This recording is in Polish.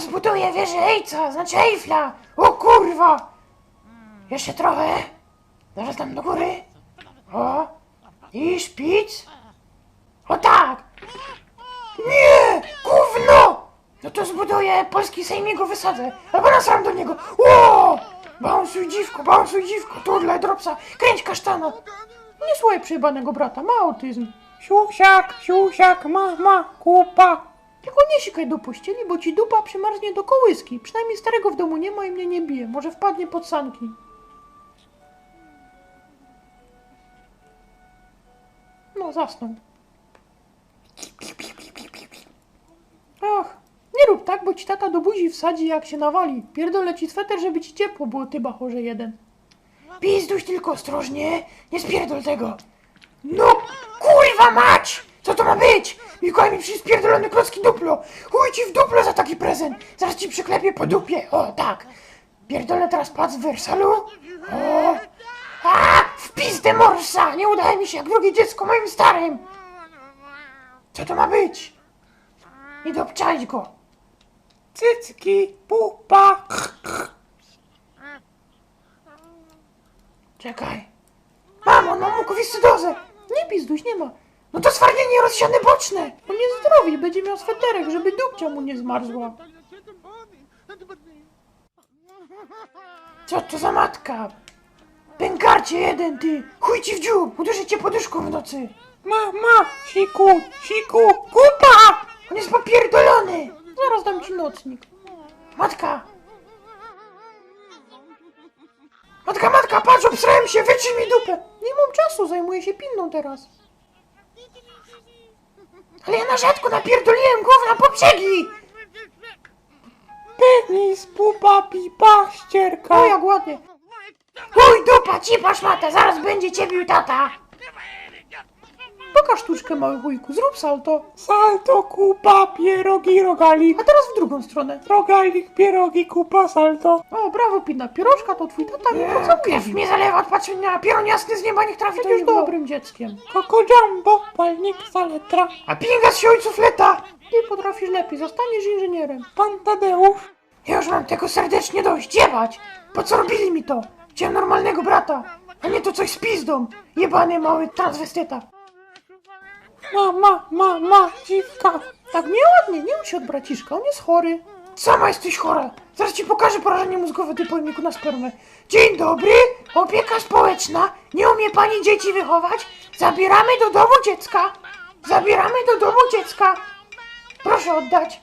Zbuduję wieżę Ejca, znaczy Eiffla! O kurwa! Jeszcze trochę. Zaraz tam do góry. O! I szpic. O tak! Nie! Gówno! No to zbuduję polski sejm i go wysadzę. Albo nasram do niego. Ło! Bounsuj dziwko, bounsuj dziwko, turlaj dropsa, kręć kasztana. Nie słuchaj przyjebanego brata, ma autyzm. Siusiak, siusiak, mama, kupa. Tylko nie sikaj do pościeli, bo ci dupa przymarznie do kołyski. Przynajmniej starego w domu nie ma i mnie nie bije. Może wpadnie pod sanki. No, zasnął. Ach, nie rób tak, bo ci tata do buzi wsadzi jak się nawali. Pierdolę ci sweter, żeby ci ciepło było, ty bachorze jeden. Pizduś tylko ostrożnie, nie spierdol tego. No, kurwa mać! Co to ma być? Mikołaj mi przyniósł pierdolony klocki duplo. Chuj ci w duplo za taki prezent. Zaraz ci przyklepię po dupie. O, tak. Pierdolę teraz pac w Wersalu. O. A, w pizdę morsa! Nie udaje mi się jak drugie dziecko moim starym. Co to ma być? Nie dopczaić go. Cycki, pupa. Czekaj. Mamo, no mukowiscydozę. Nie pizduś, nie ma. No to stwardnienie rozsiane boczne. On jest zdrowy będzie miał sweterek, żeby dupcia mu nie zmarzła. Co to za matka? Pękarcie jeden, ty! Chuj ci w dziób! Uduszę cię poduszką w nocy! Mama, siku, siku, kupa. On jest popierdolony! Zaraz dam ci nocnik. Matka! Matka, matka, patrz, obsrałem się, wytrzyj mi dupę! Nie mam czasu, zajmuję się pinną teraz. Ale ja na rzadko napierdoliłem gówna po brzegi! Penis, pupa, pipa, ścierka. O, jak ładnie! Chuj dupa, cipa szmata, zaraz będzie cię bił tata! Pokaż sztuczkę, mały chujku, zrób salto. Salto, kupa, pierogi, rogalik. A teraz w drugą stronę. Rogalik, pierogi, kupa, salto. O, brawo, Pina, pierożka to twój tata mi pocałuje. Krew mnie zalewa od patrzenia na pieron jasny z nieba, niech trafi to już dobrym dzieckiem. Koko jumbo, palnik, saletra. A pinga z się ojców leta! Ty potrafisz lepiej, zostaniesz inżynierem. Pan Tadeusz. Ja już mam tego serdecznie dość, jebać! Po co robili mi to? Chciałem normalnego brata, a nie to coś z pizdą. Jebany mały transwestyta. Mama, mama, dziwka. Tak nieładnie, nie się od braciszka, on jest chory. Sama jesteś chora. Zaraz ci pokażę porażenie mózgowe ty pojemniku na spermę. Dzień dobry, opieka społeczna. Nie umie pani dzieci wychować? Zabieramy do domu dziecka. Zabieramy do domu dziecka. Proszę oddać.